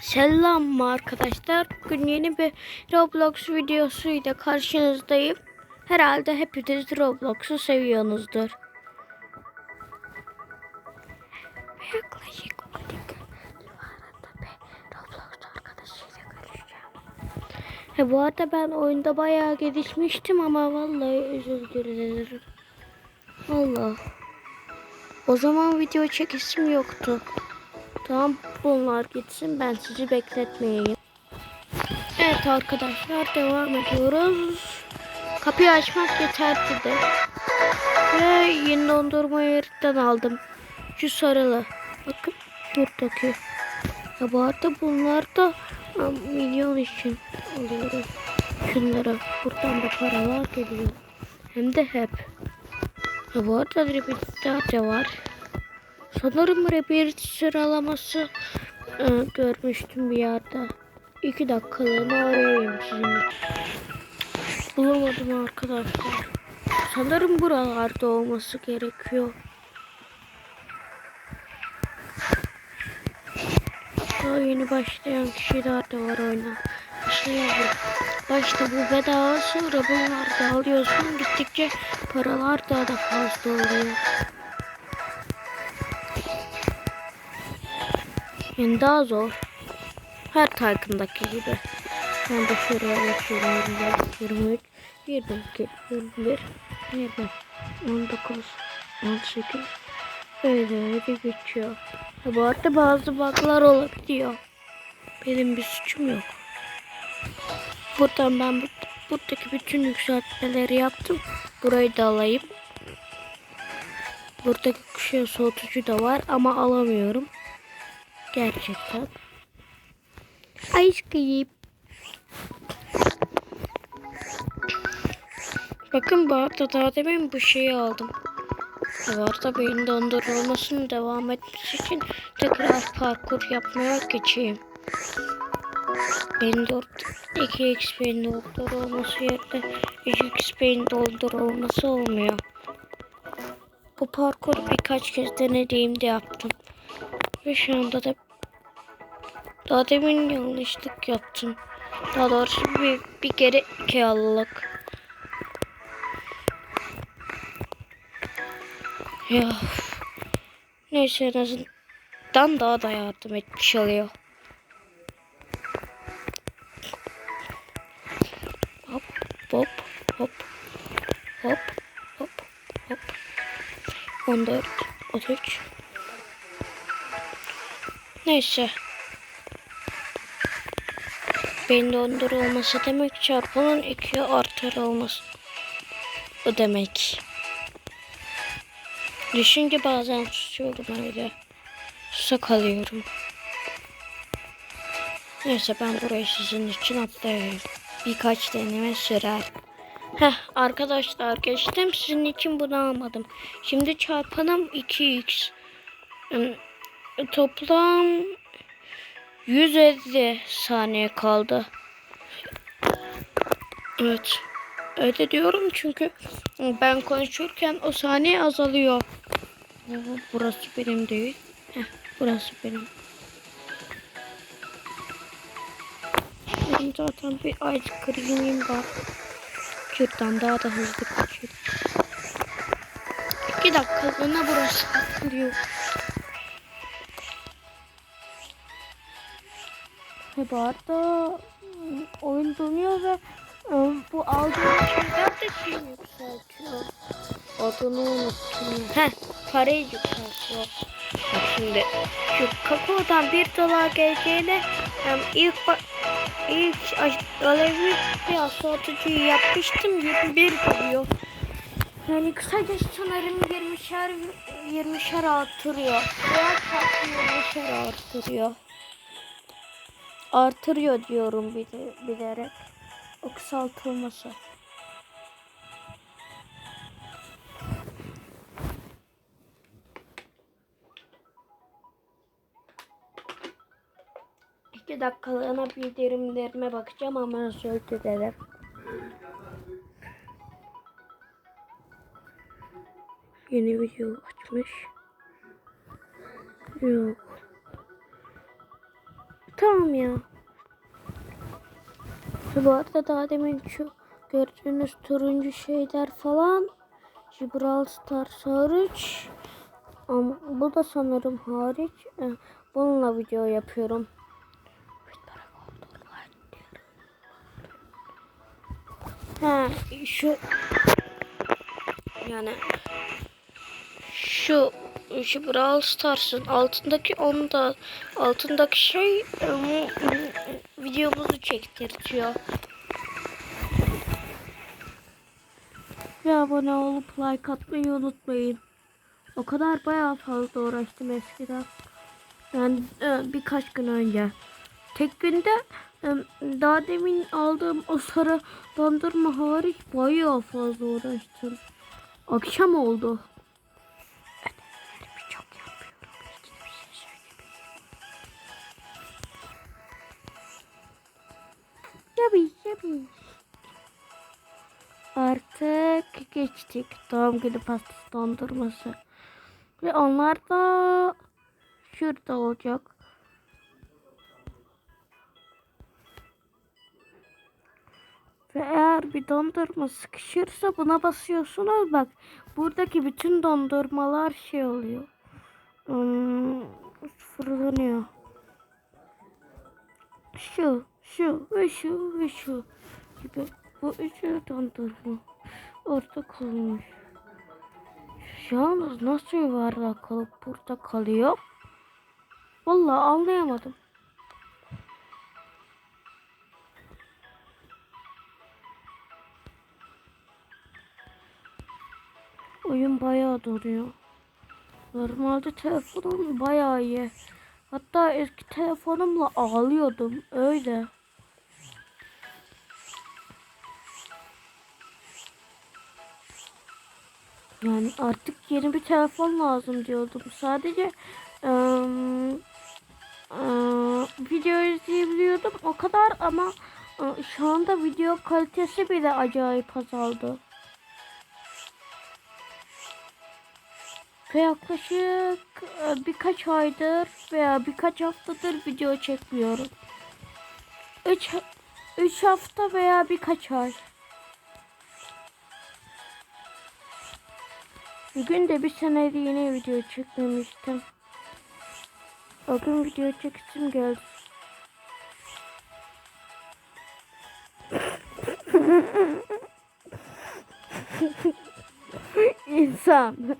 Selam arkadaşlar. Bugün yeni bir Roblox videosuyla karşınızdayım. Herhalde hepiniz Roblox'u seviyorsunuzdur. Yaklaşık 12 gün civarında bir Roblox arkadaşıyla görüşeceğim. He, bu arada ben oyunda bayağı gelişmiştim ama vallahi özür dilerim. Allah. O zaman video çekisim yoktu. Tamam bunlar gitsin ben sizi bekletmeyeyim. Evet arkadaşlar devam ediyoruz. Kapıyı açmak yeterli de. Ve yeni dondurma yerinden aldım. Şu sarılı. Bakın şuradaki. Ya bu arada bunlar da ım, milyon için alıyorum. Şunlara. Buradan da paralar geliyor. Hem de hep. Ya bu arada Rebirth'te de var. Sanırım Rebirth sıralaması e, görmüştüm bir yerde. İki dakikalığına arayayım sizin. Bulamadım arkadaşlar. Sanırım buralarda olması gerekiyor. Daha yeni başlayan kişiler de var oyuna. Başlayalım. Başta bu bedava sonra bunlar da alıyorsun. Gittikçe paralar daha da fazla oluyor. Yani daha zor. Her Tycoon'daki gibi. Ben de şuraya geçiyorum. 24, 23, 22, 21, 20, 19, 18. Öyle öyle geçiyor. Ha, bu arada bazı bug'lar olabiliyor. Benim bir suçum yok. Buradan ben bu, buradaki bütün yükseltmeleri yaptım. Burayı da alayım. Buradaki kuşa soğutucu da var ama alamıyorum. Gerçekten. Cream. Bakın bu arada daha demin bu şeyi aldım. Bu arada beyin dondurulmasının devam etmesi için tekrar parkur yapmaya geçeyim. Beyin doldur 2x beyin doldurulması yerine 3x beyin doldurulması olmuyor. Bu parkur birkaç kez denediğimde yaptım. Ve şu anda da daha demin yanlışlık yaptım. Daha doğrusu bir, bir kere iki allık. Ya. Neyse en azından daha da yardım etmiş oluyor. Hop hop hop hop hop hop 14 13 Neyse. Beyin dondurulması demek çarpının ikiye artırılması. Bu demek. Düşünce bazen susuyorum öyle. Susa kalıyorum. Neyse ben burayı sizin için atlayayım. Birkaç deneme sürer. Heh arkadaşlar geçtim sizin için bunu almadım. Şimdi çarpanım 2x. Hmm, Toplam 150 saniye kaldı. Evet. Öyle diyorum çünkü ben konuşurken o saniye azalıyor. Burası benim değil. Heh, burası benim. Benim zaten bir ice cream'im var. Şuradan daha da hızlı kaçıyor. İki dakikalığına burası atılıyor. Arada ım, oyun donuyor ve bu aldığım şeyler de şey yükseltiyor. Adını unuttum. Heh, parayı yükseltiyor. Bak şimdi şu kakaodan bir dolar geleceğine ım, ilk ilk alevli bir asfaltıcıyı yapmıştım 21 geliyor. Yani kısaca sanırım 20'şer 20'şer artırıyor. Veya farklı 20'şer artırıyor artırıyor diyorum bile, bilerek. O kısaltılması. İki dakikalığına bildirimlerime bakacağım ama özür dilerim. Yeni video açmış. Yok. Tamam ya. Bu arada daha demin şu gördüğünüz turuncu şeyler falan Gibraltar hariç ama bu da sanırım hariç Eh, bununla video yapıyorum. Ha şu yani şu şu Brawl Stars'ın altındaki onda altındaki şey ım, videomuzu çektirtiyor. Ve abone olup like atmayı unutmayın. O kadar bayağı fazla uğraştım eskiden. Yani e, birkaç gün önce. Tek günde e, daha demin aldığım o sarı dondurma hariç bayağı fazla uğraştım. Akşam oldu. Artık geçtik. Doğum günü pastası dondurması. Ve onlar da şurada olacak. Ve eğer bir dondurma sıkışırsa buna basıyorsunuz. Bak buradaki bütün dondurmalar şey oluyor. Hmm, fırlanıyor. Şu, şu ve şu ve şu gibi. Bu üçü dondurma. Orada kalmış. Yalnız nasıl yuvarlak kalıp burada kalıyor? Vallahi anlayamadım. Oyun bayağı donuyor. Normalde telefonum bayağı iyi. Hatta eski telefonumla ağlıyordum. Öyle. Artık yeni bir telefon lazım diyordum. Sadece ıı, ıı, video izleyebiliyordum o kadar ama ıı, şu anda video kalitesi bile acayip azaldı. Ve yaklaşık e, birkaç aydır veya birkaç haftadır video çekmiyorum. 3 3 hafta veya birkaç ay. Bugün de bir seneliğine video çekmemiştim. O gün video çektim geldi. İnsan.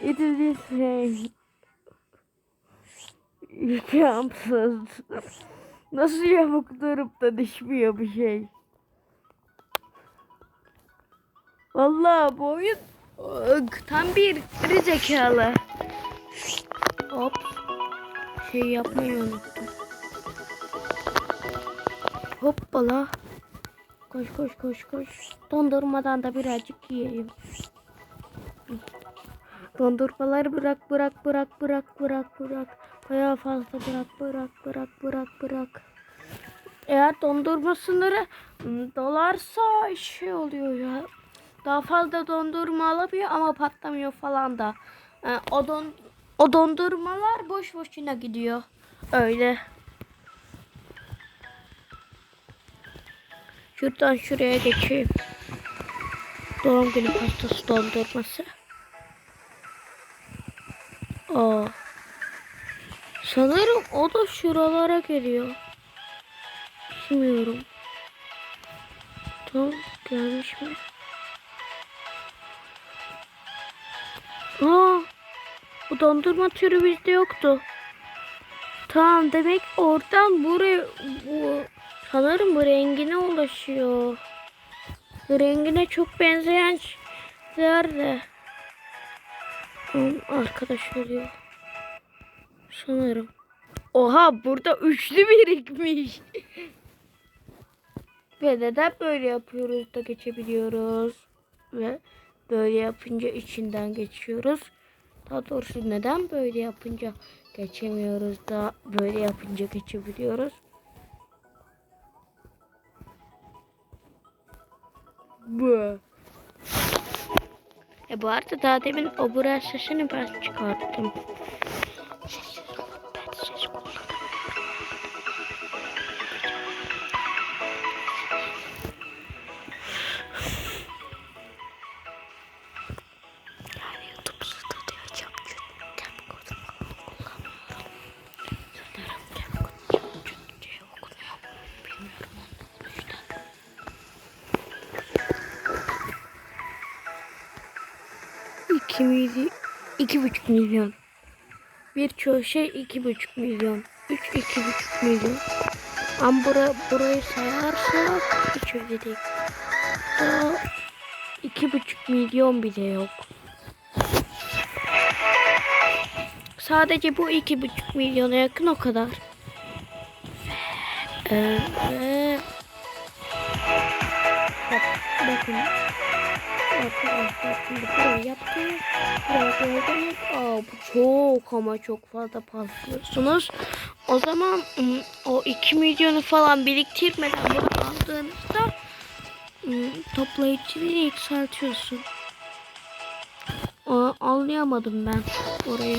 İdris şey. İmkansız. Nasıl yamuk durup da düşmüyor bir şey. Vallahi bu tam bir geri zekalı. Hop. Şey yapmayı unuttum. Hoppala. Koş koş koş koş. Dondurmadan da birazcık yiyeyim. Dondurmaları bırak bırak bırak bırak bırak bırak. Bayağı fazla bırak bırak bırak bırak bırak. Eğer dondurma sınırı ım, dolarsa şey oluyor ya. Daha fazla dondurma alamıyor ama patlamıyor falan da. Ee, o don o dondurmalar boş boşuna gidiyor. Öyle. Şuradan şuraya geçeyim. Doğum günü pastası dondurması. Aa. Sanırım o da şuralara geliyor. Bilmiyorum. Tam gelmiş mi? Aa, bu dondurma türü bizde yoktu. Tamam demek oradan buraya bu sanırım bu rengine ulaşıyor. Rengine çok benzeyen şeyler de. Tamam, arkadaş oluyor. Sanırım. Oha burada üçlü birikmiş. Ve neden böyle yapıyoruz da geçebiliyoruz. Ve böyle yapınca içinden geçiyoruz. Daha doğrusu neden böyle yapınca geçemiyoruz da böyle yapınca geçebiliyoruz. Bu. E bu arada daha demin obura sesini ben çıkarttım. 2 milyon, 2,5 milyon. Birçok şey 2,5 milyon. 3 2,5 milyon. Ama bura, burayı sayarsak hiç öyle değil. Daha 2,5 milyon bile yok. Sadece bu 2,5 milyona yakın o kadar. Ee, ve- Bak, bakın. Aa, bu çok ama çok fazla patlıyorsunuz. O zaman o 2 milyonu falan biriktirmeden bunu aldığınızda ım, toplayıcılığı yükseltiyorsun. Aa, anlayamadım ben orayı.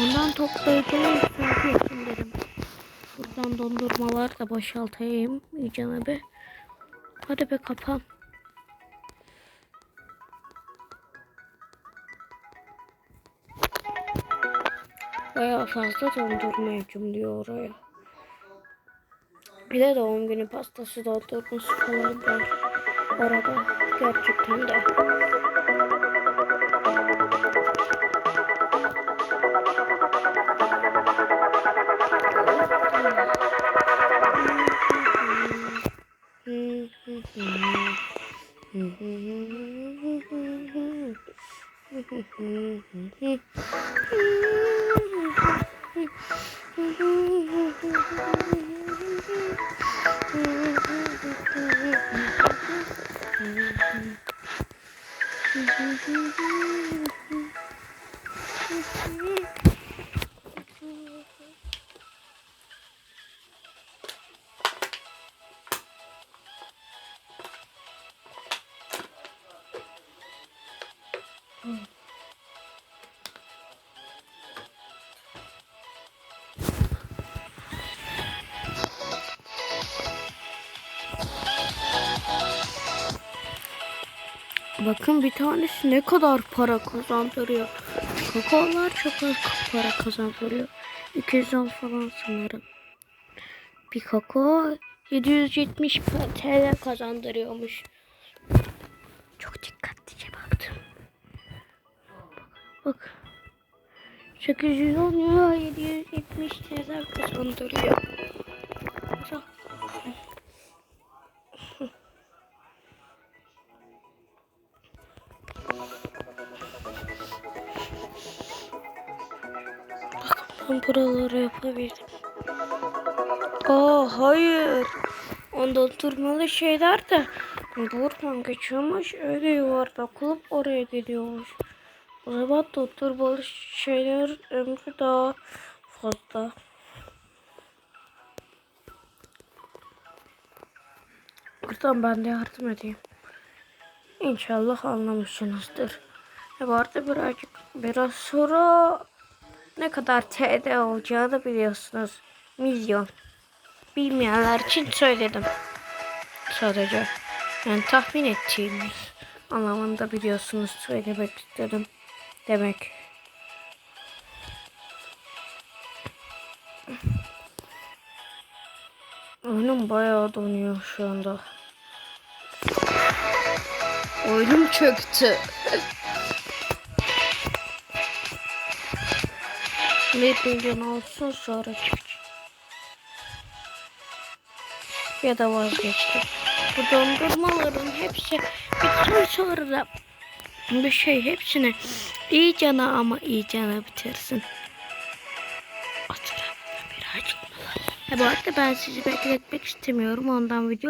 Ondan toplayıcılığı yükseltiyorsun dedim. Buradan dondurmalar da boşaltayım iyicene bir. Hadi be kapan. Bayağı fazla dondurma diyor oraya. Bir de doğum günü pastası dondurması falan var. Orada gerçekten de. Bakın bir tanesi ne kadar para kazandırıyor. Kakaolar çok az para kazandırıyor. 210 falan sanırım. Bir kakao 770 TL kazandırıyormuş. Bak. 810 lira 770 TL kazandırıyor. Çok Ben buraları yapabilirim. Aa hayır. Onda oturmalı şeyler de buradan geçiyormuş. Öyle yuvarlak olup oraya gidiyormuş. O zaman da oturmalı şeyler ömrü daha fazla. Buradan ben de yardım edeyim. İnşallah anlamışsınızdır. E bu birazcık biraz sonra ne kadar TL olacağını biliyorsunuz. Milyon. Bilmeyenler için söyledim. Sadece. Yani tahmin ettiğimiz anlamında biliyorsunuz söylemek istedim. Demek. Oyunum bayağı donuyor şu anda. Oyunum çöktü. Bir milyon olsun sonra. Ya da vazgeçtim. Bu dondurmaların hepsi bitsin sonra bir şey hepsini iyi cana ama iyi cana bitirsin. Mı var? Ha, bu arada ben sizi bekletmek istemiyorum ondan video